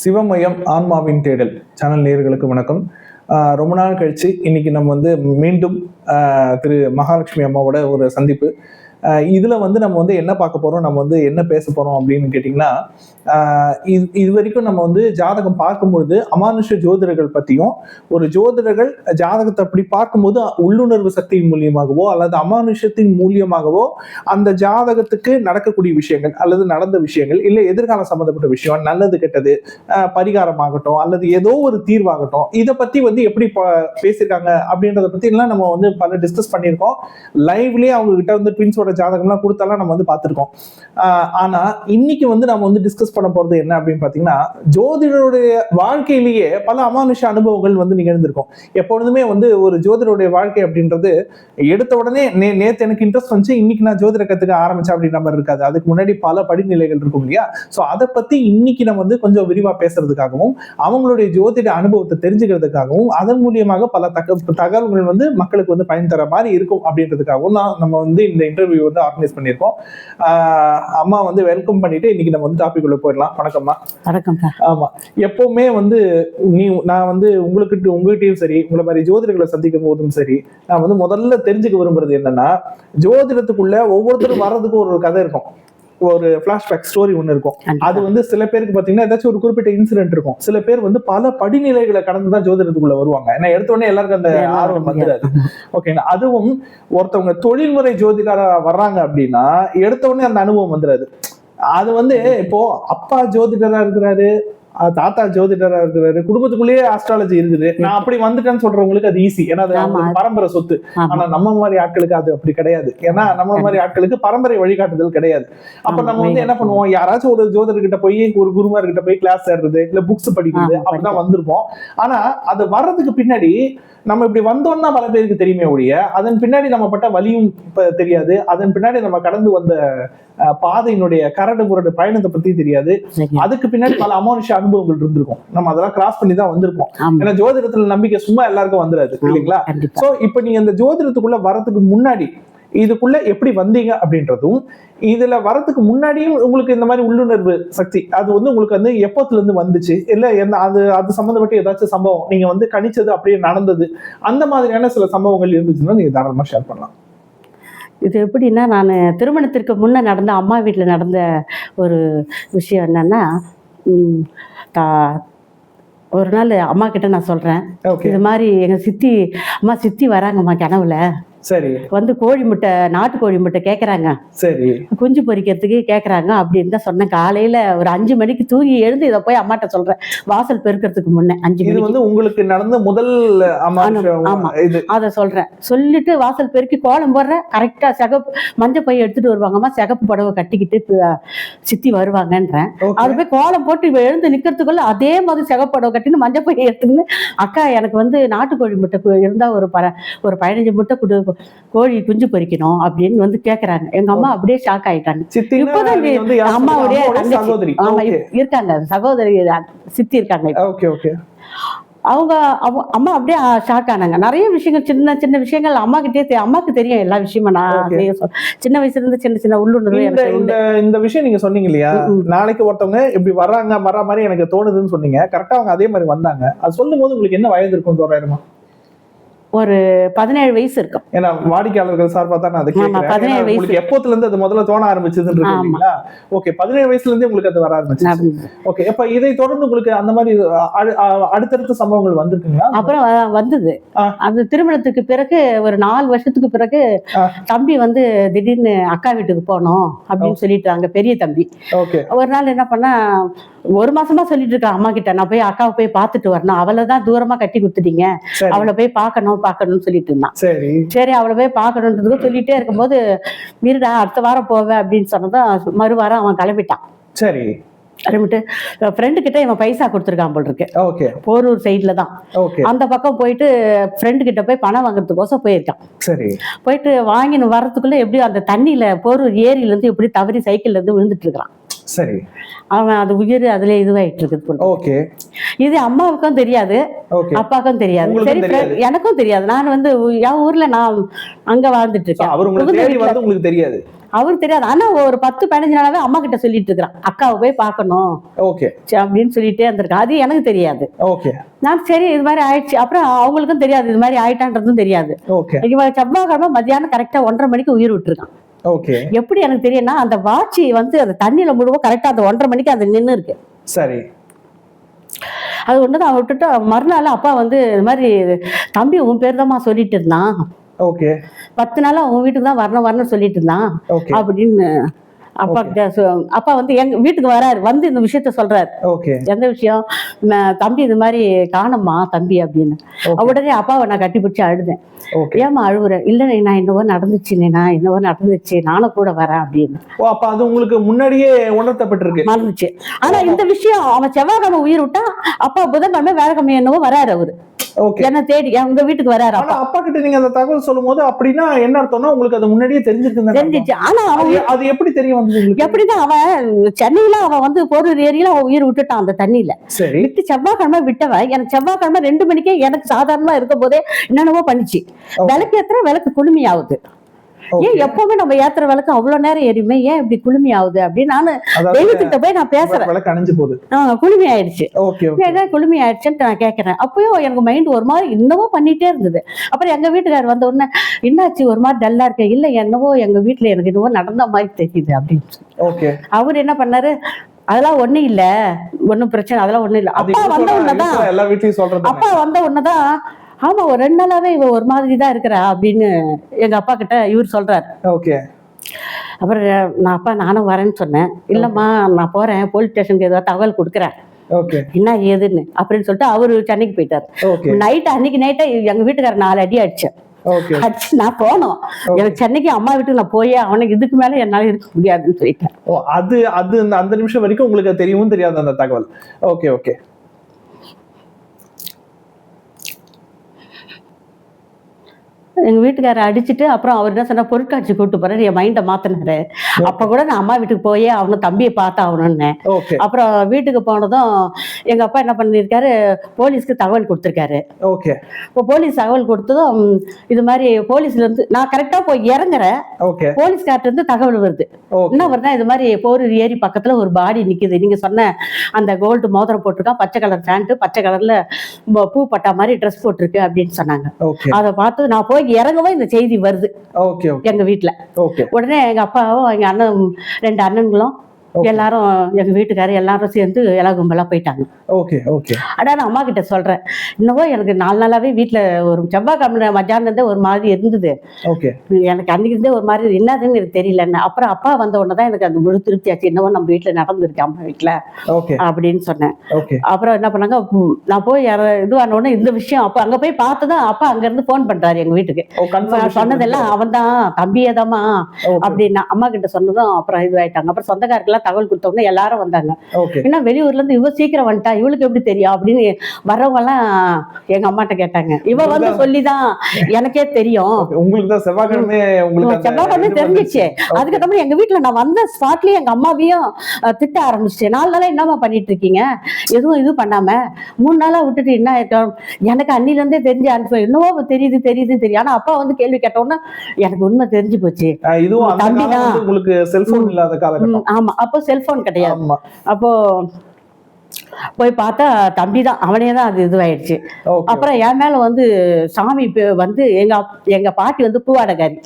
சிவமயம் ஆன்மாவின் தேடல் சேனல் நேயர்களுக்கு வணக்கம். ரொம்ப நாள் கழிச்சு இன்னைக்கு நம்ம வந்து மீண்டும் திரு மகாலட்சுமி அம்மாவோட ஒரு சந்திப்பு. இதுல வந்து நம்ம வந்து என்ன பார்க்க போறோம்? நம்ம வந்து என்ன பேச போறோம் அப்படின்னு கேட்டிங்கன்னா இது இது வரைக்கும் நம்ம வந்து ஜாதகம் பார்க்கும்பொழுது அமானுஷ ஜோதிடர்கள் பத்தியும் ஒரு ஜோதிடர்கள் ஜாதகத்தை அப்படி பார்க்கும்போது உள்ளுணர்வு சக்தியின் மூலியமாகவோ அல்லது அமானுஷத்தின் மூலியமாகவோ அந்த ஜாதகத்துக்கு நடக்கக்கூடிய விஷயங்கள் அல்லது நடந்த விஷயங்கள் இல்லை எதிர்காலம் சம்பந்தப்பட்ட விஷயம் நல்லது கெட்டது பரிகாரமாகட்டும் அல்லது ஏதோ ஒரு தீர்வாகட்டும் இதை பத்தி வந்து எப்படி ப- பேசியிருக்காங்க அப்படின்றத பத்தி எல்லாம் நம்ம வந்து பல டிஸ்கஸ் பண்ணியிருக்கோம். லைவ்லேயே அவங்க கிட்ட வந்து ட்வின்ஸோட ஜாதகம்லாம் கொடுத்தாலாம் நம்ம வந்து பார்த்துருக்கோம். ஆனால் இன்னைக்கு வந்து நம்ம வந்து டிஸ்கஸ் பண்ண போகிறது என்ன அப்படின்னு பார்த்தீங்கன்னா ஜோதிடருடைய வாழ்க்கையிலேயே பல அமானுஷ அனுபவங்கள் வந்து நிகழ்ந்திருக்கும். எப்பொழுதுமே வந்து ஒரு ஜோதிடருடைய வாழ்க்கை அப்படின்றது எடுத்த உடனே நே நேற்று எனக்கு இன்ட்ரெஸ்ட் வந்துச்சு இன்னைக்கு நான் ஜோதிட கற்றுக்க ஆரம்பிச்சேன் அப்படின்ற மாதிரி இருக்காது. அதுக்கு முன்னாடி பல படிநிலைகள் இருக்கும் இல்லையா? ஸோ அதை பற்றி இன்னைக்கு நம்ம வந்து கொஞ்சம் விரிவாக பேசுறதுக்காகவும் அவங்களுடைய ஜோதிட அனுபவத்தை தெரிஞ்சுக்கிறதுக்காகவும் அதன் மூலியமாக பல தக தகவல்கள் வந்து மக்களுக்கு வந்து பயன் தர மாதிரி இருக்கும் அப்படின்றதுக்காகவும் நான் நம்ம வந்து இந்த இன்டர்வியூ வந்து ஆர்கனைஸ் பண்ணியிருக்கோம். அம்மா வந்து வெல்கம் பண்ணிட்டு இன்னைக்கு நம்ம வந்து டாபிக் உள்ள போயிடலாம். வணக்கம்மா வணக்கம்ப்பா ஆமா. எப்பவுமே வந்து நீ நான் வந்து உங்களுக்கு உங்ககிட்டயும் சரி உங்களை மாதிரி ஜோதிடர்களை சந்திக்கும் போதும் சரி நான் வந்து முதல்ல தெரிஞ்சுக்க விரும்புறது என்னன்னா ஜோதிடத்துக்குள்ள ஒவ்வொருத்தரும் வர்றதுக்கு ஒரு கதை இருக்கும். ஒரு பிளாஷ்பேக் ஸ்டோரி ஒன்று இருக்கும். அது வந்து சில பேருக்கு பாத்தீங்கன்னா ஏதாச்சும் ஒரு குறிப்பிட்ட இன்சிடென்ட் இருக்கும். சில பேர் வந்து பல படிநிலைகளை கடந்து தான் ஜோதிடத்துக்குள்ள வருவாங்க. ஏன்னா எடுத்த உடனே எல்லாருக்கும் அந்த ஆர்வம். வந்துடாது. ஓகேங்களா அதுவும் ஒருத்தவங்க தொழில்முறை ஜோதிடரா வர்றாங்க அப்படின்னா எடுத்த உடனே அந்த அனுபவம் வந்துடாது. அது வந்து இப்போ அப்பா ஜோதிடரா இருக்கிறாரு. தாத்தா ஜோதிடரா இருக்கிறாரு குடும்பத்துக்குள்ளேயே ஆஸ்ட்ராலஜி இருக்குது. நான் அப்படி வந்துட்டேன்னு சொல்றவங்களுக்கு அது ஈஸி ஏன்னா அது பரம்பரை சொத்து. ஆனா நம்ம மாதிரி ஆட்களுக்கு அது அப்படி கிடையாது. ஏன்னா நம்ம மாதிரி ஆட்களுக்கு பரம்பரை வழிகாட்டுதல் கிடையாது. அப்ப நம்ம வந்து என்ன பண்ணுவோம்? யாராச்சும் ஒரு ஜோதிடர் கிட்ட போய் ஒரு குருமார் கிட்ட போய் கிளாஸ் சேர்றது இல்ல புக்ஸ் படிக்கிறது அப்படிதான் வந்திருப்போம். ஆனா அது வர்றதுக்கு பின்னாடி நம்ம இப்படி வந்தோம்னா பல பேருக்கு தெரியுமே ஒழிய அதன் பின்னாடி நம்ம பட்ட வலியும் தெரியாது. அதன் பின்னாடி நம்ம கடந்து வந்த பாதையினுடைய கரடு முரடு பயணத்தை பத்தி தெரியாது. அதுக்கு பின்னாடி பல அமானுஷ அனுபவங்கள் இருந்திருக்கும். நம்ம அதெல்லாம் கிராஸ் பண்ணி தான் வந்திருப்போம். ஏன்னா ஜோதிடத்துல நம்பிக்கை சும்மா எல்லாருக்கும் வந்துடாது இல்லைங்களா? சோ இப்போ நீங்க இந்த ஜோதிடத்துக்குள்ள வரதுக்கு முன்னாடி இதுக்குள்ள எப்படி வந்தீங்க அப்படின்றதும் இதுல வரதுக்கு முன்னாடியும் உங்களுக்கு இந்த மாதிரி உள்ளுணர்வு சக்தி அது வந்து உங்களுக்கு வந்து எப்பத்துல இருந்து வந்துச்சு? இல்ல என்ன அது அது சம்பந்தப்பட்ட ஏதாச்சும் சம்பவம் நீங்க வந்து கணிச்சது அப்படியே நடந்தது அந்த மாதிரியான சில சம்பவங்கள் இருந்துச்சுன்னா நீங்க தாராளமா ஷேர் பண்ணலாம். இது எப்படின்னா நான் திருமணத்திற்கு முன்னே நடந்த அம்மா வீட்டில் நடந்த ஒரு விஷயம் என்னன்னா தா- ஒரு நாள் அம்மா கிட்ட நான் சொல்றேன். ஓகே இது மாதிரி எங்க சித்தி அம்மா சித்தி வராங்கம்மா கனவுல. சரி. வந்து கோழி முட்டை நாட்டு கோழி முட்டை கேட்குறாங்க சரி. குஞ்சு பொரிக்கிறதுக்கு கேட்குறாங்க அப்படின்னு தான் சொன்னேன். காலையில ஒரு அஞ்சு மணிக்கு தூங்கி எழுந்து இதை போய் அம்மாட்ட சொல்றேன். வாசல் பெருக்கிறதுக்கு முன்னே அஞ்சு மணிக்கு. வந்து உங்களுக்கு நடந்த முதல் அமானுஷம் ஆமா. இது. அதை சொல்றேன். சொல்லிட்டு வாசல் பெருக்கி கோலம் போடுறேன் கரெக்டா சிகப்பு மஞ்சள் பைய எடுத்துட்டு வருவாங்கம்மா சிகப்பு புடவை கட்டிக்கிட்டு சித்தி வருவாங்கன்றேன். அது போய் கோலம் போட்டு எழுந்து நிக்கிறதுக்குள்ள அதே மாதிரி சிகப்பு புடவை கட்டின்னு மஞ்சள் பைய எடுத்துன்னு அக்கா எனக்கு வந்து நாட்டுக்கோழி முட்டை இருந்தா ஒரு ப ஒரு பதினஞ்சு முட்டை கொடு கோழி குஞ்சு பொரிக்கணும் அப்படின்னு வந்து கேக்குறாங்க. எங்க அம்மா அப்படியே ஷாக் ஆயிட்டாங்க. இப்போதான் அம்மாவுடைய இருக்காங்க. சகோதரி சித்தி இருக்காங்க. அவங்க அவ- அம்மா அப்படியே ஷாக் ஆனாங்க. நிறைய விஷயங்கள் சின்ன சின்ன விஷயங்கள் அம்மா கிட்டே அம்மாக்கு தெரியும் எல்லா விஷயமும். நான் சின்ன வயசுல இருந்து சின்ன சின்ன உள்ளுணர்வு இந்த இந்த விஷயம் நீங்க சொன்னீங்க இல்லையா. நாளைக்கு ஒருத்தவங்க இப்படி வர்றாங்க வர்ற மாதிரி எனக்கு தோணுதுன்னு சொன்னீங்க. கரெக்டா அவங்க அதே மாதிரி வந்தாங்க. அது சொல்லும் போது உங்களுக்கு என்ன வயது இருக்கும் தோராயிரமா ஒரு பதினேழு வயசு இருக்கும் ஏன்னா வாடிக்கையாளர்கள் சார்பா தான் அதை பதினேழு வயசு. எப்போத்துல இருந்து அது முதல்ல தோண. இல்லைங்களா ஓகே பதினேழு வயசுல இருந்தே உங்களுக்கு அது வர ஆரம்பிச்சு. ஓகே அப்ப இதை தொடர்ந்து உங்களுக்கு அந்த மாதிரி அடுத்தடுத்த சம்பவங்கள் வந்திருக்குங்களா அப்புறம் வந்தது. அது திருமணத்துக்கு பிறகு ஒரு நாலு வருஷத்துக்கு பிறகு. தம்பி வந்து திடீர்னு அக்கா வீட்டுக்கு போனோம் அப்படின்னு சொல்லிட்டாங்க பெரிய தம்பி ஓகே ஒரு நாள் என்ன பண்ணா ஒரு மாசமா சொல்லிட்டு இருக்கேன் அம்மா கிட்ட நான் போய் அக்காவை போய் பார்த்துட்டு வரணும். அவளை தான் தூரமா கட்டி கொடுத்துட்டீங்க. அவளை போய் பார்க்கணும் பார்க்கணும்னு சொல்லிட்டு இருந்தான். சரி. சரி அவளை போய் பார்க்கணுன்றதுக்கு சொல்லிட்டே இருக்கும்போது மீறுடா அடுத்த வாரம் போவேன் அப்படின்னு சொன்னதான் மறு வாரம் அவன் கிளம்பிட்டான். சரி. கிளம்பிட்டு ஃப்ரெண்டு கிட்ட இவன் பைசா கொடுத்துருக்கான் போல் இருக்கு. ஓகே. போரூர் சைட்ல தான். அந்த பக்கம் போயிட்டு ஃப்ரெண்டு கிட்ட போய் பணம் வாங்குறதுக்கோசம் போயிருக்கான். சரி. போயிட்டு வாங்கின்னு வரதுக்குள்ள எப்படியும் அந்த தண்ணியில போரூர் ஏரியில இருந்து எப்படி தவறி சைக்கிள்ல இருந்து விழுந்துட்டு இருக்கிறான் சரி. அவன் அது உயிர் அதுல இதுவாயிட்டு இருக்குது. ஓகே. இது அம்மாவுக்கும் தெரியாது அப்பாவுக்கும் தெரியாது. சரி எனக்கும் தெரியாது. நான் வந்து என் ஊர்ல நான் அங்க வாழ்ந்துட்டு இருக்கேன். அவர் உங்களுக்கு தெரியாது. அவருக்கு தெரியாது. ஆனா ஒரு பத்து பதினஞ்சு நாளாவே அம்மா கிட்ட சொல்லிட்டு இருக்கிறான். அக்காவை போய் பார்க்கணும். ஓகே. அப்படின்னு சொல்லிட்டே இருந்திருக்கா அது எனக்கு தெரியாது. ஓகே. நான் சரி இது மாதிரி ஆயிடுச்சு. அப்புறம் அவங்களுக்கும் தெரியாது. இது மாதிரி ஆயிட்டான்றதும் தெரியாது. செவ்வாய்க்கிழமை மத்தியானம் கரெக்டா ஒன்றரை மணிக்கு உயிர் விட்டுருக்கான். ஓகே எப்படி எனக்கு தெரியும்னா அந்த வாட்சி வந்து அந்த தண்ணியில முழுவதும் கரெக்டா அந்த ஒன்றரை மணிக்கு அது நின்று இருக்கு சரி. அது ஒண்ணுதான் அவன் விட்டுட்டு மறுநாள் அப்பா வந்து இது மாதிரி தம்பி உன் பேர் தான் சொல்லிட்டு இருந்தான். ஓகே பத்து நாளா உன் வீட்டுக்கு தான் வரணும் வரணும்னு சொல்லிட்டு இருந்தான். அப்படின்னு அப்பா அப்பா வந்து எங்க வீட்டுக்கு வராரு. வந்து இந்த விஷயத்த சொல்றாரு. எந்த விஷயம்? தம்பி இது மாதிரி காணோம்மா தம்பி அப்படின்னு. உடனே அப்பாவை நான் கட்டி பிடிச்சி அழுதேன் ஏமா அழுகுறேன் இல்லை நான் என்னவோ நடந்துச்சுண்ணே நான் என்னவோ நடந்துச்சு நானும் கூட வரேன் அப்படின்னு. ஓ அப்ப அது உங்களுக்கு முன்னாடியே உணர்த்தப்பட்டிருக்கு. மறந்துச்சு. ஆனா இந்த விஷயம் அவன் செவ்வாய்க்கிழமை உயிர் விட்டா அப்பா புதன்கிழமை வேலைக்கிழமை என்னவோ வராரு அவரு. என்ன தேடி உங்க வீட்டுக்கு வராரு? அப்பா கிட்ட நீங்க அந்த தகவல் சொல்லும் போது அப்படின்னா என்ன அர்த்தம்னா உங்களுக்கு அது முன்னாடியே தெரிஞ்சிருக்கு தெரிஞ்சிச்சு. ஆனா அவன் அது எப்படி தெரிய வந்தது அவன் சென்னையில அவன் வந்து போரூர் ஏரியில அவன் உயிர் விட்டுட்டான் அந்த தண்ணியில. விட்டு செவ்வாய்க்கிழமை விட்டவன். எனக்கு செவ்வாய்க்கிழமை ரெண்டு மணிக்கே எனக்கு சாதாரணமா இருக்கும் போதே என்னென்னவோ பண்ணிச்சு. விளக்கு ஏத்துற விளக்கு குளுமி ஆகுது Okay. ஏன் எப்பவுமே நம்ம ஏத்துற விளக்கு அவ்வளவு நேரம் எரியுமே ஏன் இப்படி குளுமி ஆகுது அப்படின்னு நானு தெய்வத்திட்ட போய் நான் பேசுறேன். விளக்கு அணைஞ்சு போகுது. ஆஹ் குளுமி ஆயிடுச்சு குளுமி ஆயிடுச்சுன்னு நான் கேட்கறேன் அப்பயும் எனக்கு மைண்ட் ஒரு மாதிரி இன்னமும் பண்ணிட்டே இருந்தது. அப்புறம் எங்க வீட்டுக்காரர் வந்த உடனே என்னாச்சு? ஒரு மாதிரி டல்லா இருக்க. இல்ல என்னவோ எங்க வீட்டுல எனக்கு என்னவோ நடந்த மாதிரி தெரியுது அப்படின்னு அவர் என்ன பண்ணாரு? அதெல்லாம் ஒண்ணும் இல்ல. ஒண்ணும் பிரச்சனை அதெல்லாம் ஒண்ணும் இல்ல. அப்பா வந்த உடனேதான் அப்பா வந்த உடனேதான் ஆமா ஒரு ரெண்டு நாளாவே இவ ஒரு மாதிரி தான் இருக்கிறா அப்படின்னு எங்க அப்பா கிட்ட இவர் சொல்றாரு. ஓகே. அப்புறம் நான் அப்பா நானும் வரேன்னு சொன்னேன். இல்லம்மா நான் போறேன். போலீஸ் ஸ்டேஷனுக்கு ஏதாவது தகவல் கொடுக்குறேன் என்ன ஏதுன்னு? அப்படின்னு சொல்லிட்டு அவரு சென்னைக்கு போயிட்டாரு. நைட் அன்னைக்கு நைட்டே எங்க வீட்டுக்காரர் நாலு அடி அடிச்சேன் அடிச்சு நான் போனோம். எனக்கு சென்னைக்கு அம்மா வீட்டுக்கு நான் போயே அவனுக்கு இதுக்கு மேல என்னால இருக்க முடியாதுன்னு சொல்லிட்டேன் அது அது அந்த நிமிஷம் வரைக்கும் உங்களுக்கு தெரியவும் தெரியாது அந்த தகவல். Okay okay. எங்க வீட்டுக்காரர் அடிச்சுட்டு அப்புறம் அவர் என்ன சொன்னா பொருட்காட்சி கூட்டு போறாரு என் மைண்டை மாத்தினாரு அப்ப கூட நான் அம்மா வீட்டுக்கு போயே அவனு தம்பியை பார்த்தாகணும்னு. ஓகே. அப்புறம் வீட்டுக்கு போனதும் எங்க அப்பா என்ன பண்ணியிருக்காரு போலீஸ்க்கு தகவல் கொடுத்துருக்காரு. ஓகே இப்போ போலீஸ் தகவல் கொடுத்ததும் இது மாதிரி போலீஸ்ல இருந்து நான் கரெக்டா போய் இறங்குறேன். ஓகே போலீஸ்கார்ட்ட இருந்து தகவல் வருது. என்ன வருதா இது மாதிரி போரூர் ஏரி பக்கத்துல ஒரு பாடி நிக்குது. நீங்க சொன்ன அந்த கோல்டு மோதிரம் போட்டிருக்கான் பச்சை கலர் பேண்ட் பச்சை கலர்ல பூ பட்டா மாதிரி ட்ரெஸ் போட்டிருக்கு அப்படின்னு சொன்னாங்க. அதை பார்த்து நான் போய் இறங்கவும் இந்த செய்தி வருது. எங்க ஓகே உடனே எங்க அப்பாவும் எங்க அண்ணன் ரெண்டு அண்ணன்களும். எல்லாரும் எங்க வீட்டுக்காரர் எல்லாரும் சேர்ந்து எல்லா கும்பலா போயிட்டாங்க. ஓகே ஓகே அடா நான் அம்மா கிட்ட சொல்றேன். இன்னவோ எனக்கு நாலு நாளாவே வீட்டுல ஒரு செவ்வாய்க்கிழமை மத்தியானம் இருந்தே ஒரு மாதிரி இருந்தது. ஓகே எனக்கு அன்னைக்கு இருந்தே ஒரு மாதிரி என்னதுன்னு எனக்கு தெரியலன்னு அப்புறம் அப்பா வந்த உடனே தான் எனக்கு அந்த முழு திருப்தி ஆச்சு என்னவோ நம்ம வீட்டுல நடந்திருக்கு அம்மா வீட்டுல அப்படின்னு சொன்னேன். அப்புறம் என்ன பண்ணாங்க நான் போய் யார இதுவான உடனே இந்த விஷயம் அப்ப அங்க போய் பார்த்துதான் அப்பா அங்க இருந்து போன் பண்றாரு எங்க வீட்டுக்கு. சொன்னதெல்லாம் அவன் தான் தம்பியேதாம்மா அப்படின்னா. அம்மா கிட்ட சொன்னதும் அப்புறம் இதுவாயிட்டாங்க. அப்புறம் சொந்தக்காரருக்கெல்லாம் தகவல் கொடுத்த உடனே எல்லாரும் வந்தாங்க. ஏன்னா வெளியூர்ல இருந்து இவ சீக்கிரம் வந்துட்டா இவளுக்கு எப்படி தெரியும் அப்படின்னு வரவங்க எல்லாம் எங்க அம்மாட்ட கேட்டாங்க. இவ வந்து சொல்லிதான் எனக்கே தெரியும். உங்களுக்கு தான் செவ்வாய்க்கிழமை உங்களுக்கு செவ்வாய்க்கிழமை தெரிஞ்சிச்சு. அதுக்கப்புறம் எங்க வீட்டுல நான் வந்த ஸ்பாட்லயே எங்க அம்மாவையும் திட்ட ஆரம்பிச்சிட்டேன். நாலு நாளா என்னம்மா பண்ணிட்டு இருக்கீங்க? எதுவும் இது பண்ணாம மூணு நாளா விட்டுட்டு என்ன ஆயிட்டோம்? எனக்கு அன்னில இருந்தே தெரிஞ்சு அனுப்ப என்னவோ தெரியுது தெரியுது தெரியும் ஆனா அப்பா வந்து கேள்வி கேட்ட உடனே எனக்கு உண்மை தெரிஞ்சு போச்சு. இதுவும் உங்களுக்கு செல்போன் இல்லாத காலகட்டம். ஆமா. அப்போ செல்போன் கிடையாது. அப்போ போய் பார்த்தா தம்பி தான் அவனே தான் அது இதுவாயிடுச்சு. அப்புறம் என் மேல வந்து சாமி வந்து எங்க எங்க பாட்டி வந்து பூவாடகாரி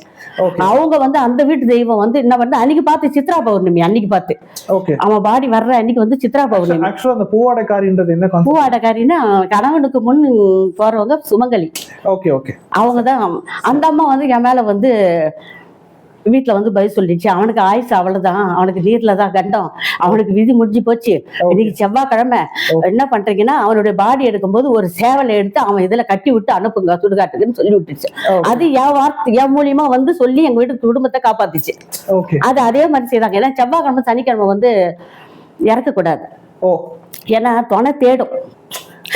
அவங்க வந்து அந்த வீட்டு தெய்வம் வந்து என்ன பண்ண அன்னைக்கு பார்த்து சித்ரா பௌர்ணமி அன்னைக்கு பார்த்து. அவன் பாடி வர்ற அன்னைக்கு வந்து சித்ரா பௌர்ணமி. ஆக்சுவலா அந்த பூவாடைக்காரின்றது என்ன பூவாடகாரின்னா கணவனுக்கு முன் போறவங்க சுமங்கலி. ஓகே ஓகே அவங்க தான். அந்த அம்மா வந்து என் மேல வந்து வீட்டுல வந்து பதில் சொல்லிடுச்சு. அவனுக்கு ஆயுசு அவ்வளவுதான். அவனுக்கு நீர்ல தான் கண்டம். அவனுக்கு விதி முடிஞ்சு போச்சு. இன்னைக்கு செவ்வாய்க்கிழமை. என்ன பண்றீங்கன்னா அவனுடைய பாடி எடுக்கும்போது ஒரு சேவலை எடுத்து அவன் இதுல கட்டி விட்டு அனுப்புங்க சுடுகாட்டுக்குன்னு சொல்லி விட்டுச்சு. அது என் வார்த்தை என் மூலியமா வந்து சொல்லி எங்க வீட்டு குடும்பத்தை காப்பாத்துச்சு. அது அதே மாதிரி செய்தாங்க ஏன்னா செவ்வாய்க்கிழமை சனிக்கிழமை வந்து இறக்கக்கூடாது. ஓ ஏன்னா துணை தேடும்.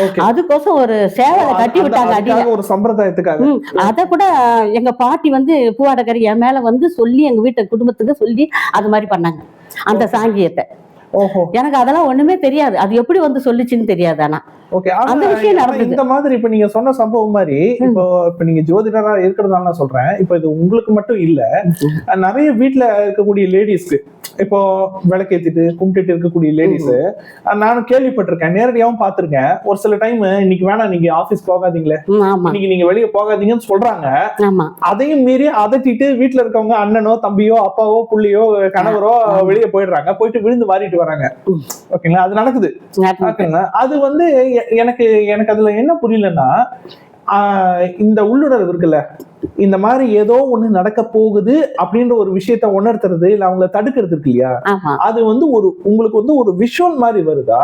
அதுக்கோசம் ஒரு சேவலை கட்டி விட்டாங்க அடியில. ஒரு சம்பிரதாயத்துக்காக. அத கூட எங்க பாட்டி வந்து பூவாடகரி என் மேல வந்து சொல்லி எங்க வீட்டு குடும்பத்துக்கு சொல்லி அது மாதிரி பண்ணாங்க. அந்த சாங்கியத்தை. ஓஹோ. எனக்கு அதெல்லாம் ஒண்ணுமே தெரியாது. அது எப்படி வந்து சொல்லுச்சுன்னு தெரியாது ஆனா. ஓகே அந்த விஷயம் நடந்தது. இந்த மாதிரி இப்ப நீங்க சொன்ன சம்பவம் மாதிரி இப்போ இப்ப நீங்க ஜோதிடரா இருக்கிறதுனால நான் சொல்றேன். இப்போ இது உங்களுக்கு மட்டும் இல்ல நிறைய வீட்ல இருக்கக்கூடிய லேடிஸ்க்கு இப்போ விளக்கேத்திட்டு கும்பிட்டுட்டு இருக்கக்கூடிய லேடிஸ் நானும் கேள்விப்பட்டிருக்கேன். நேரடியாவும் பார்த்திருக்கேன். ஒரு சில டைம் இன்னைக்கு வேணாம் நீங்க ஆபீஸ் போகாதீங்களே. இன்னைக்கு நீங்க வெளிய போகாதீங்கன்னு சொல்றாங்க. அதையும் மீறி அதட்டிட்டு வீட்ல இருக்கவங்க அண்ணனோ தம்பியோ அப்பாவோ புள்ளியோ கணவரோ வெளிய போயிடுறாங்க. போயிட்டு விழுந்து வாரிட்டு வராங்க. ஓகேங்களா அது நடக்குது. அது வந்து எனக்கு எனக்கு அதுல என்ன புரியலன்னா இந்த உள்ளுணர்வு இருக்குல்ல? இந்த மாதிரி ஏதோ ஒண்ணு நடக்க போகுது அப்படின்ற ஒரு விஷயத்த உணர்த்துறது இல்ல அவங்கள தடுக்கிறது இருக்கு இல்லையா? அது வந்து ஒரு உங்களுக்கு வந்து ஒரு விஷுவல் மாதிரி வருதா?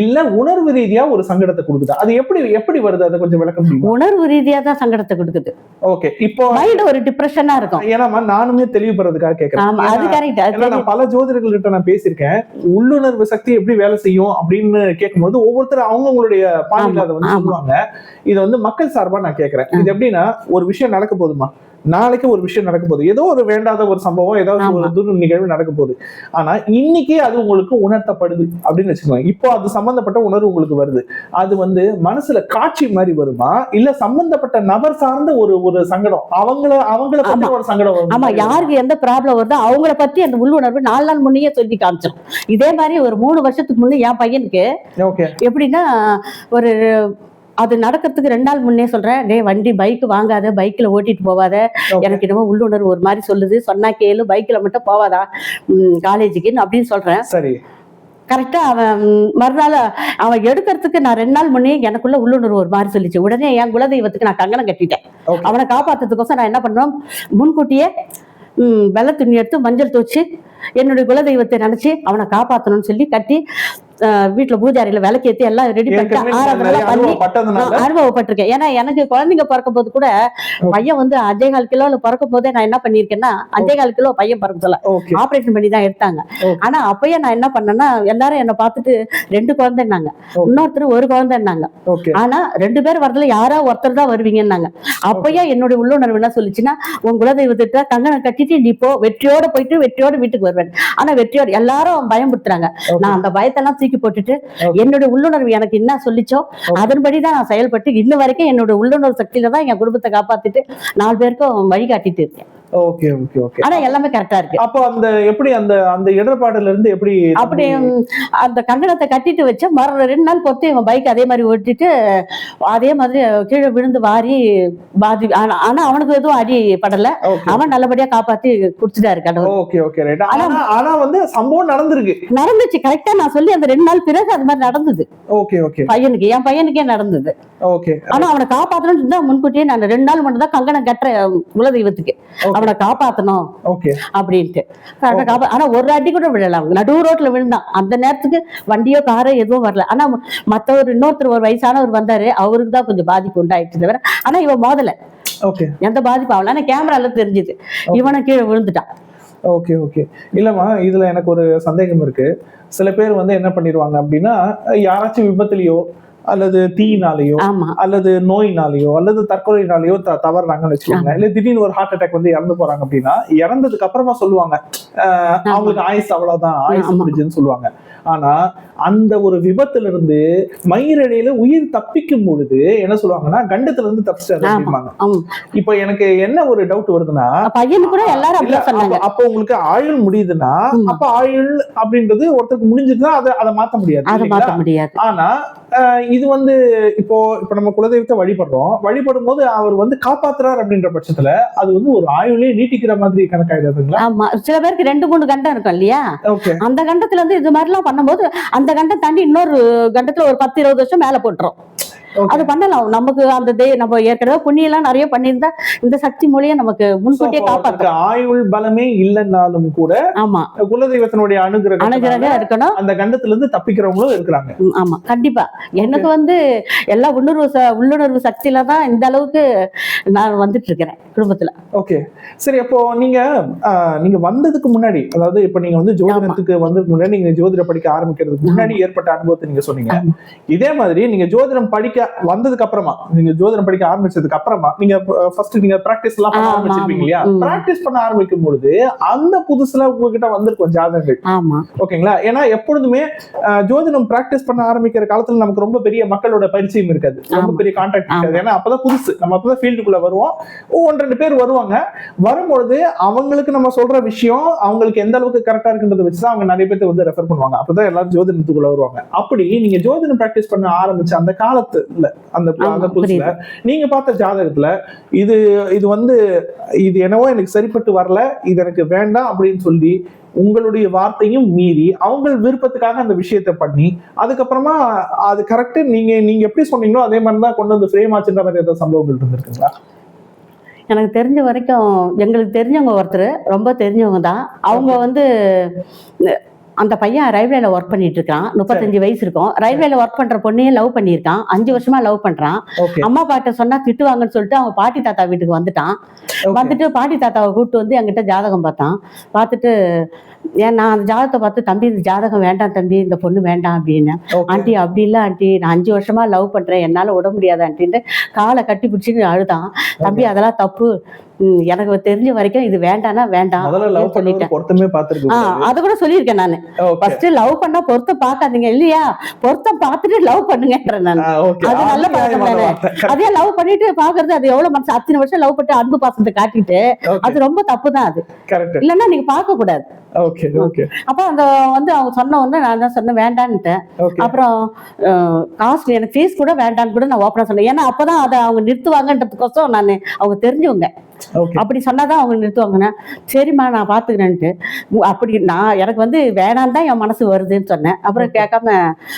இல்ல உணர்வு ரீதியா ஒரு சங்கடத்தை கொடுக்குதா? அது எப்படி எப்படி வருது? அதை கொஞ்சம் விளக்க முடியுமா உணர்வு ரீதியா தான் சங்கடத்தை கொடுக்குது. ஓகே இப்போ மைண்ட் ஒரு டிப்ரெஷனா இருக்கும். ஏன்னா நானுமே தெளிவுபடுறதுக்காக கேட்கறேன் அது கரெக்ட் நான் பல ஜோதிடர்கள் கிட்ட நான் பேசியிருக்கேன். உள்ளுணர்வு சக்தி எப்படி வேலை செய்யும் அப்படின்னு கேட்கும்போது ஒவ்வொருத்தர் அவங்கவுங்களுடைய பாணியில அதை வந்து. சொல்லுவாங்க. இதை வந்து மக்கள் சார்பா நான் கேட்கறேன் இது எப்படின்னா ஒரு விஷயம் நடக்க போதுமா நாளைக்கு ஒரு விஷயம் நடக்க போகுது ஏதோ ஒரு வேண்டாத ஒரு சம்பவம் ஏதாவது ஒரு. துர் நிகழ்வு நடக்க போகுது ஆனா இன்னைக்கே அது உங்களுக்கு உணர்த்தப்படுது அப்படின்னு வச்சுக்கோங்க இப்போ அது சம்பந்தப்பட்ட உணர்வு உங்களுக்கு வருது. அது வந்து மனசுல காட்சி மாதிரி வருமா? இல்ல சம்பந்தப்பட்ட நபர் சார்ந்த ஒரு ஒரு சங்கடம்? அவங்கள அவங்கள பத்தி ஒரு சங்கடம் வருமா? ஆமா யாருக்கு எந்த ப்ராப்ளம் வருதோ அவங்கள பத்தி அந்த உள்ளுணர்வு நாலு நாள் முன்னையே சொல்லி காமிச்சிடும் இதே மாதிரி ஒரு மூணு வருஷத்துக்கு முன்னே என் பையனுக்கு ஓகே. எப்படின்னா ஒரு அது நடக்கிறதுக்கு ரெண்டு நாள் முன்னே சொல்றேன் டேய் வண்டி பைக் வாங்காத பைக்ல ஓட்டிட்டு போவாத. எனக்கு என்னமோ உள்ளுணர்வு ஒரு மாதிரி சொல்லுது. சொன்னா கேளு பைக்ல மட்டும் போவாதா? காலேஜுக்குன்னு அப்படின்னு சொல்றேன். சரி. கரெக்டா அவன் மறுநாள் அவன் எடுக்கிறதுக்கு நான் ரெண்டு நாள் முன்னே எனக்குள்ள உள்ளுணர்வு ஒரு மாதிரி சொல்லிச்சு. உடனே என் குலதெய்வத்துக்கு நான் கங்கணம் கட்டிட்டேன். அவனை காப்பாத்துறதுக்கோசம் நான் என்ன பண்ணோம்? முன்கூட்டியே வெள்ளை துணி எடுத்து மஞ்சள் தூச்சு என்னுடைய குலதெய்வத்தை நினைச்சு அவனை காப்பாத்தணும்னு சொல்லி கட்டி வீட்டுல பூஜாரியில விளக்கேத்தி எல்லாம் ரெடி பண்ணிட்டு அனுபவப்பட்டிருக்கேன். ஏன்னா எனக்கு குழந்தைங்க பிறக்கும் போது கூட பையன் வந்து அஞ்சே கால் கிலோல பிறக்கும் போதே நான் என்ன பண்ணிருக்கேன்னா அஞ்சே கால் கிலோ பையன் பிறக்க சொல்ல ஆபரேஷன் பண்ணி தான் எடுத்தாங்க. ஆனா அப்பயே நான் என்ன பண்ணேன்னா எல்லாரும் என்ன பார்த்துட்டு ரெண்டு குழந்தைன்னாங்க. இன்னொருத்தர் ஒரு குழந்தைன்னாங்க. ஆனா ரெண்டு பேர் வரதுல யாரோ ஒருத்தர் தான் வருவீங்கன்னாங்க. அப்பயே என்னுடைய உள்ளுணர்வு என்ன சொல்லுச்சுன்னா உன் குலதெய்வத்திட்ட கங்கணம் கட்டிட்டு நீ போ வெற்றியோட போயிட்டு வெற்றியோட வீட்டுக்கு வருவேன். ஆனா வெற்றியோட எல்லாரும் பயமுறுத்துறாங்க. நான் அந்த பயத்தெல்லாம் தூக்கி போட்டுட்டு என்னோட உள்ளுணர்வு எனக்கு என்ன சொல்லிச்சோ அதன்படி தான் நான் செயல்பட்டு இன்ன வரைக்கும் என்னோட உள்ளுணர்வு சக்தியில தான் என் குடும்பத்தை காப்பாத்திட்டு நாலு பேருக்கும் வழிகாட்டிட்டு இருக்கேன். Okay okay okay. ஆனா எல்லாமே கரெக்டா இருக்கு. அப்போ அந்த எப்படி அந்த அந்த இடர்பாடுல இருந்து எப்படி அப்படி அந்த கங்கணத்தை கட்டிட்டு வச்ச மறு ரெண்டு நாள் பொறுத்து இவன் பைக் அதே மாதிரி ஓட்டிட்டு அதே மாதிரி கீழே விழுந்து வாரி பாதி ஆனா அவனுக்கு எதுவும் அடி படல. அவன் நல்லபடியா காப்பாத்தி குடிச்சுட்டாரு கடவுள். Okay okay right. ஆனா ஆனா வந்து சம்பவம் நடந்திருக்கு. நடந்துச்சு. கரெக்டா நான் சொல்லி அந்த ரெண்டு நாள் பிறகு அது மாதிரி நடந்தது. Okay okay. பையனுக்கு என் பையனுக்கே நடந்தது. ஓகே. ஆனா அவனை காப்பாத்தணும்னு தான் முன்கூட்டியே நான் ரெண்டு நாள் மட்டும் தான் கங்கணம் கட்டுறேன் குலதெய்வத்துக்கு. அவனை காப்பாத்தணும் ஓகே. அப்படின்ட்டு. கரெக்டா காப்பா ஒரு அடி கூட விழல. அவன் நடு ரோட்ல விழுந்தான். அந்த நேரத்துக்கு வண்டியோ காரோ எதுவும் வரல. ஆனா மத்தவர் இன்னொருத்தர் ஒரு வயசானவர் வந்தாரு. அவருக்கு தான் கொஞ்சம் பாதிப்பு உண்டாயிடுச்சு தவிர ஆனா இவன் மோதல. எந்த பாதிப்பு ஆகல. ஆனா கேமரால தெரிஞ்சுது. இவனை கீழே விழுந்துட்டான். Okay okay. இல்லம்மா இதுல எனக்கு ஒரு சந்தேகம் இருக்கு. சில பேர் வந்து என்ன பண்ணிடுவாங்க அப்படின்னா யாராச்சும் விபத்துலயோ அல்லது தீயினாலேயோ அல்லது நோயினாலேயோ அல்லது தற்கொலையினாலேயோ த தவறுறாங்கன்னு வச்சுக்கோங்க இல்ல திடீர்னு ஒரு ஹார்ட் அட்டாக் வந்து இறந்து போறாங்க அப்படின்னா இறந்ததுக்கு அப்புறமா சொல்லுவாங்க. அவங்களுக்கு ஆயுஸ் அவ்வளவுதான் ஆயுஸ். முடிஞ்சுன்னு சொல்லுவாங்க. ஆனா அந்த ஒரு விபத்துல இருந்து மயிரடையில உயிர் தப்பிக்கும் பொழுது என்ன சொல்லுவாங்கன்னா கண்டத்துல இருந்து ஆமா. இப்போ எனக்கு என்ன ஒரு டவுட் வருதுன்னா அப்ப- உங்களுக்கு ஆயுள் முடியுதுன்னா. அப்ப ஆயுள் அப்படின்றது ஒருத்தருக்கு முடிஞ்சதுன்னா அதை அதை மாத்த முடியாது ஆனா இது வந்து இப்போ இப்ப நம்ம குலதெய்வத்தை வழிபடுறோம். வழிபடும் போது அவர் வந்து காப்பாத்துறார் அப்படின்ற பட்சத்துல அது வந்து ஒரு ஆயுளே நீட்டிக்கிற மாதிரி கணக்காயிடுதுங்களா ஆமா. சில பேருக்கு ரெண்டு மூணு கண்டம் இருக்கும் இல்லையா? அந்த கண்டத்துல இருந்து இது மாதிரி எல்லாம் பண்ணும்போது அந்த கண்டம் தாண்டி இன்னொரு கண்டத்துல ஒரு பத்து இருபது வருஷம் மேல போட்டுரும். அது பண்ணலாம். நமக்கு அந்த தே நம்ம ஏற்கனவே புண்ணியம் எல்லாம் நிறைய பண்ணியிருந்தா இந்த சக்தி மூலியம் நமக்கு முன்கூட்டியே காப்பாற்றும் ஆயுள் பலமே இல்லைன்னாலும் கூட ஆமா. குலதெய்வத்தினுடைய அனுகிரகம் அனுகிரகம் இருக்கணும். அந்த கண்டத்துல இருந்து தப்பிக்கிறவங்களும் இருக்கிறாங்க. ஆமா. கண்டிப்பா. எனக்கு வந்து எல்லா உள்ளுணர்வு உள்ளுணர்வு சக்தியில தான் இந்த அளவுக்கு நான் வந்துட்டு இருக்கிறேன். குடும்பத்துல. ஓகே சரி அப்போ நீங்க நீங்க வந்ததுக்கு முன்னாடி அதாவது இப்ப நீங்க வந்து ஜோதிடத்துக்கு வந்ததுக்கு முன்னாடி நீங்க ஜோதிடம் படிக்க ஆரம்பிக்கிறதுக்கு முன்னாடி ஏற்பட்ட அனுபவத்தை நீங்க சொன்னீங்க. இதே மாதிரி நீங்க ஜோதிடம் படிக்க வந்ததுக்கு அப்புறமா நீங்க ஜோதிடம் படிக்க ஆரம்பிச்சதுக்கு அப்புறமா நீங்க ஃபர்ஸ்ட் நீங்க பிராக்டிஸ் எல்லாம் பண்ண ஆரம்பிச்சிருப்பீங்க. இல்லையா. பிராக்டிஸ் பண்ண ஆரம்பிக்கும் பொழுது அந்த புதுசுல உங்ககிட்ட வந்திருக்கும் ஜாதகங்கள். ஓகேங்களா? ஏன்னா எப்பொழுதுமே ஜோதிடம் பிராக்டிஸ் பண்ண ஆரம்பிக்கிற காலத்துல நமக்கு ரொம்ப பெரிய மக்களோட பரிச்சயம் இருக்காது. ரொம்ப. பெரிய கான்டாக்ட் இருக்காது. ஏன்னா அப்பதான் புதுசு. நம்ம அப்பதான் ஃபீல்டுக்குள்ள வருவோம். ஒன்று ரெண்டு பேர் வருவாங்க. வரும்பொழுது அவங்களுக்கு நம்ம சொல்ற விஷயம் அவங்களுக்கு எந்த அளவுக்கு கரெக்டா இருக்குன்றத வச்சுதான் அவங்க நிறைய பேர்த்த வந்து ரெஃபர் பண்ணுவாங்க. அப்பதான் எல்லாரும் ஜோதிடத்துக்குள்ள வருவாங்க. அப்படி நீங்க ஜோதிடம் பிராக்டிஸ் பண்ண ஆரம்பிச்ச அந்த காலத்துல அந்த அந்த புதுசுல நீங்க பார்த்த ஜாதகத்துல இது இது வந்து இது என்னவோ எனக்கு சரிப்பட்டு வரல இது எனக்கு வேண்டாம் அப்படின்னு சொல்லி உங்களுடைய வார்த்தையும் மீறி அவங்க விருப்பத்துக்காக அந்த விஷயத்தை பண்ணி அதுக்கப்புறமா அது கரெக்ட் நீங்க நீங்க எப்படி சொன்னீங்களோ அதே மாதிரி தான் கொண்டு வந்து ஃப்ரேம் ஆச்சுன்ற மாதிரி ஏதாவது சம்பவங்கள் இருந்திருக்குங்களா? எனக்கு தெரிஞ்ச வரைக்கும் எங்களுக்கு தெரிஞ்சவங்க ஒருத்தர் ரொம்ப தெரிஞ்சவங்க தான். அவங்க வந்து அந்த பையன் ரயில்வேல ஒர்க் பண்ணிட்டு இருக்கான் முப்பத்தஞ்சு வயசு இருக்கும். ரயில்வேல ஒர்க் பண்ற பொண்ணையே லவ் பண்ணியிருக்கான். அஞ்சு வருஷமா லவ் பண்றான். அம்மா பாட்ட சொன்னா திட்டுவாங்கன்னு சொல்லிட்டு அவங்க பாட்டி தாத்தா வீட்டுக்கு வந்துட்டான். வந்துட்டு பாட்டி தாத்தாவை கூப்பிட்டு வந்து என்கிட்ட ஜாதகம் பார்த்தான். பார்த்துட்டு ஏன் நான் அந்த ஜாதகத்தை பார்த்து தம்பி இந்த ஜாதகம் வேண்டாம் தம்பி இந்த பொண்ணு வேண்டாம் அப்படின்னு. ஆண்டி அப்படி இல்லை ஆண்டி. நான் அஞ்சு வருஷமா லவ் பண்றேன். என்னால விட முடியாது ஆண்டின்ட்டு காலை கட்டி பிடிச்சின்னு அழுதான். தம்பி அதெல்லாம் தப்பு. எனக்கு தெரிஞ்ச வரைக்கும் இது வேண்டாம்னா வேண்டாம் அதை கூட சொல்லியிருக்கேன் நான். ஃபர்ஸ்ட் லவ் பண்ணா பொருத்தம் பார்க்காதீங்க இல்லையா? பொருத்தம் பார்த்துட்டு லவ் பண்ணுங்கன்றேன் நான். அது நல்ல பழக்கம் தானே. அதே லவ் பண்ணிட்டு பாக்குறது அது எவ்வளவு மனசு? அத்தனை வருஷம் லவ் பண்ணிட்டு அன்பு பாசத்தை காட்டிட்டு அது ரொம்ப தப்பு தான் அது இல்லைன்னா நீங்க பார்க்க கூடாது ஓகே ஓகே அப்ப அந்த வந்து அவங்க சொன்ன உடனே நான் தான் சொன்னேன் வேண்டான்ட்டேன் அப்புறம் காஸ்ட் எனக்கு ஃபீஸ் கூட வேண்டான்னு கூட நான் ஓப்பனா சொன்னேன். ஏன்னா அப்பதான் அதை அவங்க நிறுத்துவாங்கன்றதுக்கோசம் நான் அவங்க தெரிஞ்சவங்க. அப்படி சொன்னாதான் அவங்க நிறுத்துவாங்கன்னா சரிம்மா நான் பாத்துக்கிறேன்ட்டு. உ- அப்படி நான் எனக்கு வந்து வேணான்னு தான் என் மனசு வருதுன்னு சொன்னேன். அப்புறம் கேட்காம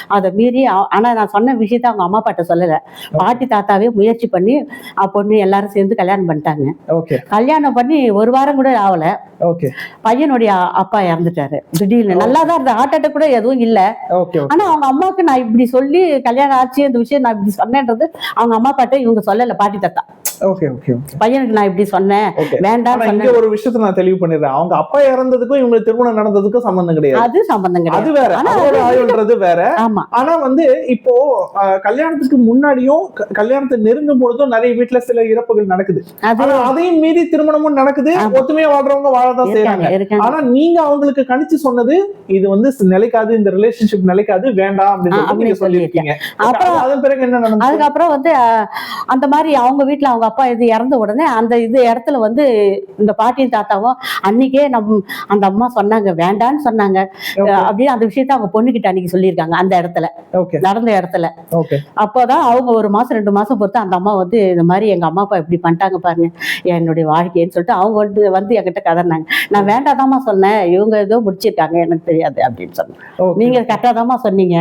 அதை மீறி ஆனா நான் சொன்ன விஷயத்த அவங்க அம்மா அப்பாட்ட சொல்லல. பாட்டி தாத்தாவே முயற்சி பண்ணி பொண்ணு எல்லாரும் சேர்ந்து கல்யாணம் பண்ணிட்டாங்க. ஓகே கல்யாணம் பண்ணி ஒரு வாரம் கூட ஆகல. ஓகே பையனுடைய அப்பா இறந்துட்டாரு. திடீர்னு. நல்லா தான் இருந்த ஹார்ட் அட்டாக் கூட எதுவும் இல்ல. ஆனா அவங்க அம்மாவுக்கு நான் இப்படி சொல்லி கல்யாணம் ஆச்சு இந்த விஷயம் நான் இப்படி சொன்னேன்றது அவங்க அம்மா அப்பாட்ட இவங்க சொல்லல பாட்டி தாத்தா. ஓகே ஓகே பையனுக்கு நான் இப்படி சொன்னேன். வேண்டாம் இங்க ஒரு விஷயத்த நான் தெளிவு பண்ணிடுறேன். அவங்க அப்பா இறந்ததுக்கும் இவங்க திருமணம் நடந்ததுக்கும் சம்பந்தம் கிடையாது. அது சம்பந்தம் கிடையாது. அது வேற. ஆனா அவரோட அது ஆயுள்ன்றது வேற. ஆமா. ஆனா வந்து இப்போ கல்யாணத்துக்கு முன்னாடியும் கல்யாணத்தை நெருங்கும் பொழுதும் நிறைய வீட்டுல சில இறப்புகள் நடக்குது. அதையும் மீறி திருமணமும் நடக்குது. ஒத்துமையா வாழ்றவங்க வாழதான் செய்யறாங்க ஆனா நீங்க அவங்களுக்கு கணிச்சு சொன்னது இது வந்து நிலைக்காது இந்த ரிலேஷன்ஷிப் நிலைக்காது வேண்டாம் அப்படின்னு நீங்க சொல்லியிருக்கீங்க. அப்புறம் அதன் பிறகு என்ன நடந்தது அதுக்கப்புறம் வந்து அந்த மாதிரி அவங்க வீட்ல அவங்க அப்பா இது இறந்த உடனே அந்த இது இடத்துல வந்து இந்த பாட்டியும் தாத்தாவும் அன்னைக்கே நம் அந்த அம்மா சொன்னாங்க வேண்டான்னு சொன்னாங்க. அப்படியே அந்த விஷயத்த அவங்க பொண்ணுகிட்ட அன்னைக்கு சொல்லியிருக்காங்க அந்த இடத்துல. நடந்த இடத்துல. அப்போதான் அவங்க ஒரு மாசம் ரெண்டு மாசம் பொறுத்து அந்த அம்மா வந்து இந்த மாதிரி எங்க அம்மா அப்பா இப்படி பண்ணிட்டாங்க பாருங்க என்னுடைய வாழ்க்கைன்னு சொல்லிட்டு அவங்க வந்து வந்து என்கிட்ட கதறினாங்க. நான் வேண்டாதாம்மா சொன்னேன் இவங்க ஏதோ முடிச்சிருக்காங்க எனக்கு தெரியாது அப்படின்னு சொன்னேன் நீங்க கரெக்டாதாம்மா சொன்னீங்க.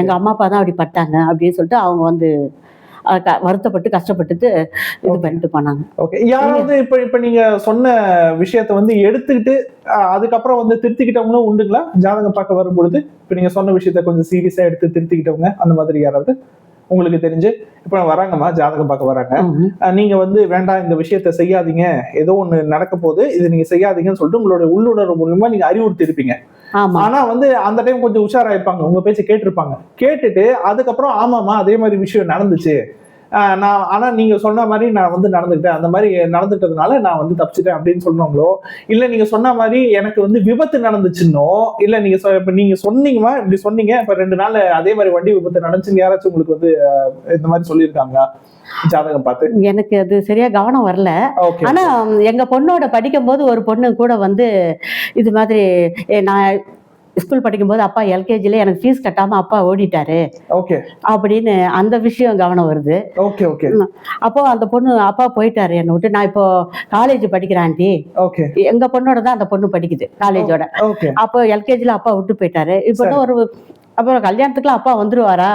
எங்க அம்மா அப்பா தான் அப்படி பட்டாங்க அப்படின்னு சொல்லிட்டு அவங்க வந்து வருத்தப்பட்டு கஷ்டப்பட்டுட்டு இது. பண்ணிட்டு போனாங்க. ஓகே யாராவது இப்ப இப்ப நீங்க சொன்ன விஷயத்த வந்து எடுத்துக்கிட்டு அதுக்கப்புறம் வந்து திருத்திக்கிட்டவங்களும் உண்டுங்களா? ஜாதகம் பார்க்க வரும்பொழுது இப்ப நீங்க சொன்ன விஷயத்த கொஞ்சம் சீரியஸா எடுத்து திருத்திக்கிட்டவங்க அந்த மாதிரி யாராவது? உங்களுக்கு தெரிஞ்சு இப்ப வராங்கம்மா ஜாதகம் பார்க்க வராங்க நீங்க வந்து வேண்டாம் இந்த விஷயத்த செய்யாதீங்க. ஏதோ ஒண்ணு நடக்க போகுது. இது நீங்க செய்யாதீங்கன்னு சொல்லிட்டு உங்களோட உள்ளுணர்வு மூலியமா நீங்க அறிவுறுத்தி இருப்பீங்க ஆனா வந்து அந்த டைம் கொஞ்சம் உஷாராயிருப்பாங்க. உங்க பேச்ச கேட்டிருப்பாங்க. கேட்டுட்டு அதுக்கப்புறம் ஆமாமா அதே மாதிரி விஷயம் நடந்துச்சு. நான் ஆனா நீங்க சொன்ன மாதிரி நான் வந்து நடந்துக்கிட்டேன். அந்த மாதிரி நடந்துட்டதுனால நான் வந்து தப்பிச்சிட்டேன் அப்படின்னு சொன்னவங்களோ இல்ல நீங்க சொன்ன மாதிரி எனக்கு வந்து விபத்து நடந்துச்சுன்னோ? இல்ல நீங்க சொ- இப்ப நீங்க சொன்னீங்கம்மா இப்படி சொன்னீங்க இப்ப ரெண்டு நாள் அதே மாதிரி வண்டி விபத்து நடந்துச்சுன்னு யாராச்சும் உங்களுக்கு வந்து இந்த மாதிரி சொல்லியிருக்காங்களா? ஜாதகம் பார்த்து. எனக்கு அது சரியா கவனம் வரல. ஆனா எங்க பொண்ணோட படிக்கும்போது ஒரு பொண்ணு கூட வந்து இது மாதிரி நான் ஸ்கூல் படிக்கும்போது அப்பா எல்கேஜில எனக்கு ஃபீஸ் கட்டாம அப்பா ஓடிட்டாரு. ஓகே அப்படின்னு அந்த விஷயம் கவனம் வருது. ஓகே ஓகே அப்போ அந்த பொண்ணு அப்பா போயிட்டாரு என்னை விட்டு. நான் இப்போ காலேஜ் படிக்கிறேன் ஆண்டி. ஓகே எங்க பொண்ணோட தான் அந்த பொண்ணு படிக்குது காலேஜோட ஓகே அப்போ எல்கேஜில அப்பா விட்டு போயிட்டாரு. இப்போ. ஒரு அப்புறம் கல்யாணத்துக்குலாம் அப்பா வந்துருவாரா?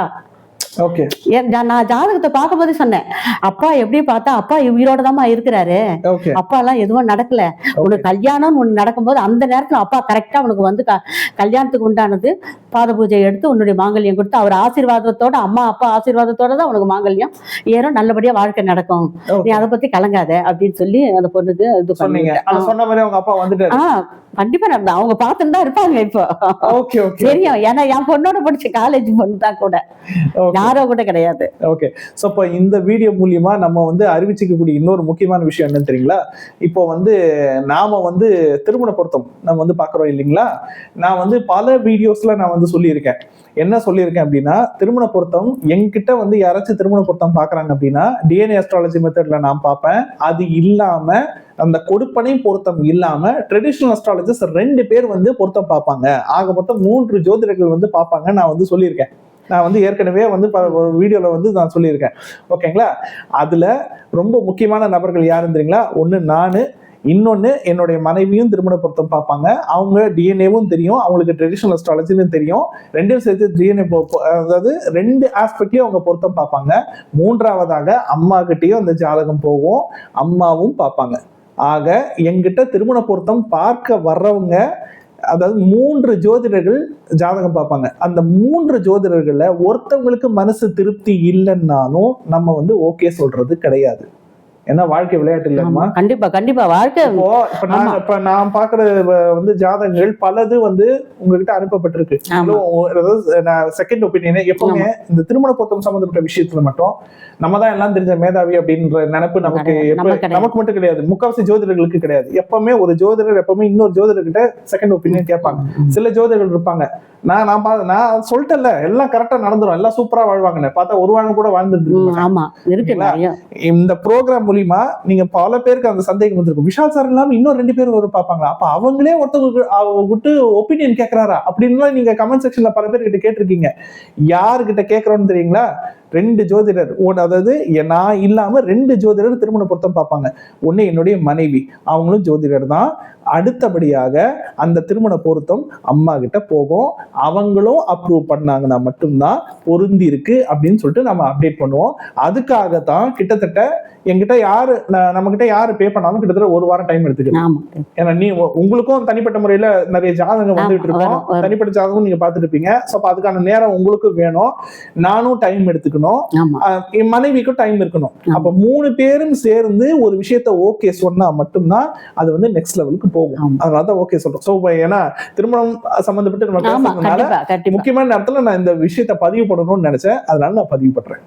நான் ஜாதகத்தை பார்க்கும்போதே சொன்னேன். அப்பா எப்படி பார்த்தா அப்பா உயிரோட தாம்மா இருக்கிறாரு. அப்பா எல்லாம் எதுவும் நடக்கல. உனக்கு கல்யாணம்னு ஒண்ணு நடக்கும்போது அந்த நேரத்துல அப்பா கரெக்டா உனக்கு வந்து கல்யாணத்துக்கு உண்டானது பாத பூஜை எடுத்து உன்னுடைய மாங்கல்யம் கொடுத்து அவர் ஆசீர்வாதத்தோட அம்மா அப்பா ஆசீர்வாதத்தோட தான் உனக்கு மாங்கல்யம். ஏறும் நல்லபடியா வாழ்க்கை நடக்கும். நீ அதை பத்தி கலங்காத அப்படின்னு சொல்லி அந்த பொண்ணுக்கு இது சொன்னீங்க. சொன்ன மாதிரி அவங்க அப்பா வந்துட்டாரு. கண்டிப்பா நடந்தது அவங்க பார்த்துட்டு தான் இருப்பாங்க இப்போ. ஓகே ஓகே தெரியும். ஏன்னா என் பொண்ணோட படிச்ச காலேஜ் பொண்ணு தான் கூட யாரோ கூட கிடையாது. ஓகே ஸோ இப்போ இந்த வீடியோ மூலியமா நம்ம வந்து அறிவிச்சிக்கக்கூடிய இன்னொரு முக்கியமான விஷயம் என்னன்னு தெரியுங்களா? இப்போ வந்து நாம வந்து திருமண பொருத்தம் நம்ம வந்து பார்க்குறோம் இல்லைங்களா? நான் வந்து பல வீடியோஸ்ல நான் வந்து சொல்லியிருக்கேன். என்ன சொல்லியிருக்கேன் அப்படின்னா திருமண பொருத்தம் என்கிட்ட வந்து யாராச்சும் திருமண பொருத்தம் பார்க்குறாங்க அப்படின்னா டிஎன்ஏ அஸ்ட்ராலஜி மெத்தடில் நான் பார்ப்பேன். அது இல்லாமல் அந்த கொடுப்பனை பொருத்தம் இல்லாம ட்ரெடிஷ்னல் அஸ்ட்ராலஜிஸ்ட் ரெண்டு பேர் வந்து பொருத்தம் பார்ப்பாங்க. ஆக மொத்தம் மூன்று ஜோதிடர்கள் வந்து பார்ப்பாங்க நான் வந்து சொல்லியிருக்கேன். நான் வந்து ஏற்கனவே வந்து ஒரு வீடியோல வந்து நான் சொல்லியிருக்கேன். ஓகேங்களா? அதுல ரொம்ப முக்கியமான நபர்கள் யாருன்னு தெரியுங்களா? ஒண்ணு நானு இன்னொன்று என்னுடைய மனைவியும் திருமண பொருத்தம் பார்ப்பாங்க. அவங்க டிஎன்ஏவும் தெரியும் அவங்களுக்கு ட்ரெடிஷ்னல் அஸ்ட்ராலஜின்னு தெரியும். ரெண்டும் சேர்த்து டிஎன்ஏ அதாவது ரெண்டு ஆஸ்பெக்ட்லயும் அவங்க பொருத்தம் பார்ப்பாங்க. மூன்றாவதாக அம்மா கிட்டேயும் அந்த ஜாதகம் போகும் அம்மாவும் பார்ப்பாங்க. ஆக எங்கிட்ட திருமண பொருத்தம் பார்க்க வர்றவங்க அதாவது மூன்று ஜோதிடர்கள் ஜாதகம் பார்ப்பாங்க. அந்த மூன்று ஜோதிடர்களில் ஒருத்தவங்களுக்கு மனசு திருப்தி இல்லைன்னாலும் நம்ம வந்து ஓகே சொல்றது கிடையாது. ஏன்னா வாழ்க்கை விளையாட்டு இல்லைம்மா. கண்டிப்பா கண்டிப்பா வாழ்க்கை இப்போ இப்ப நான். இப்ப நான் பாக்குற வந்து ஜாதகங்கள் பலது வந்து உங்ககிட்ட அனுப்பப்பட்டிருக்கு. செகண்ட் ஒப்பீனியன் எப்பவுமே இந்த திருமண பொருத்தம் சம்பந்தப்பட்ட விஷயத்துல மட்டும் நம்ம தான் எல்லாம் தெரிஞ்ச மேதாவி அப்படின்ற நினைப்பு நமக்கு நமக்கு மட்டும் கிடையாது. முக்காவாசி ஜோதிடர்களுக்கு கிடையாது. எப்பவுமே ஒரு ஜோதிடர் எப்பவுமே இன்னொரு ஜோதிடர் கிட்ட செகண்ட் ஒப்பீனியன் கேட்பாங்க சில ஜோதிடர்கள் இருப்பாங்க. நான் நான் பா நான் சொல்லிட்டேன்ல எல்லாம் கரெக்டா நடந்துரும். எல்லாம் சூப்பரா வாழ்வாங்கன்னு. பார்த்தா ஒரு வாழ்வு கூட வாழ்ந்துருக்கு ஆமா இந்த ப்ரோக்ராம் மூலியமா நீங்க பல பேருக்கு அந்த சந்தேகம் வந்திருக்கும். விஷால் சார் இல்லாம இன்னும் ரெண்டு பேர் ஒரு பார்ப்பாங்களா? அப்ப அவங்களே ஒருத்தவங்க விட்டு ஒப்பீனியன் கேட்கறாரா அப்படின்லாம் நீங்க கமெண்ட் செக்ஷன்ல பல பேர் கிட்ட கேட்டிருக்கீங்க. யாருகிட்ட கேட்கறோம்னு தெரியுங்களா? ரெண்டு ஜோதிடர் அதாவது நான் இல்லாம ரெண்டு ஜோதிடர் திருமண பொருத்தம் பார்ப்பாங்க. ஒண்ணு என்னுடைய மனைவி அவங்களும் ஜோதிடர் தான். அடுத்தபடியாக அந்த திருமண பொருத்தம் அம்மா கிட்ட போகும். அவங்களும் அப்ரூவ் பண்ணாங்கன்னா மட்டும்தான் பொருந்தி இருக்கு அப்படின்னு சொல்லிட்டு நம்ம அப்டேட் பண்ணுவோம். அதுக்காக தான் கிட்டத்தட்ட என்கிட்ட யாரு நம்ம கிட்ட யாரு பே பண்ணாலும் கிட்டத்தட்ட ஒரு வாரம் டைம் எடுத்துக்கணும். ஆமா. ஏன்னா நீ உங்களுக்கும் தனிப்பட்ட முறையில நிறைய ஜாதகம் வந்துட்டு இருக்கோம். தனிப்பட்ட ஜாதகம் நீங்க பார்த்துட்டு இருப்பீங்க. ஸோ அதுக்கான நேரம் உங்களுக்கும் வேணும். நானும் டைம் எடுத்துக்கணும். என் மனைவிக்கும் டைம் இருக்கணும். அப்ப மூணு பேரும் சேர்ந்து ஒரு விஷயத்த ஓகே சொன்னா மட்டும்தான் அது வந்து நெக்ஸ்ட் லெவலுக்கு போகும். ஆமா. அதனால தான் ஓகே சொல்றோம் ஸோ ஏன்னா திருமணம் சம்பந்தப்பட்டு நம்ம முக்கியமான நேரத்துல நான் இந்த விஷயத்தை பதிவு பண்ணணும்னு நினைச்சேன். அதனால நான் பதிவு பண்றேன்.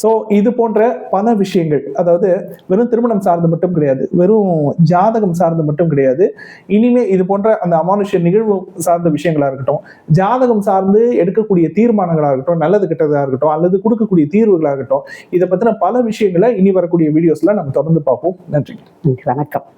ஸோ இது போன்ற பல விஷயங்கள் அதாவது வெறும் திருமணம் சார்ந்து மட்டும் கிடையாது வெறும் ஜாதகம் சார்ந்து மட்டும் கிடையாது இனிமே இது போன்ற அந்த அமானுஷ்ய நிகழ்வு சார்ந்த விஷயங்களாக இருக்கட்டும் ஜாதகம் சார்ந்து எடுக்கக்கூடிய தீர்மானங்களாக இருக்கட்டும் நல்லது கெட்டதாக இருக்கட்டும் அல்லது கொடுக்கக்கூடிய தீர்வுகளாக இருக்கட்டும் இதை பற்றின பல விஷயங்களை இனி வரக்கூடிய வீடியோஸில் நம்ம தொடர்ந்து பார்ப்போம். நன்றி, வணக்கம்.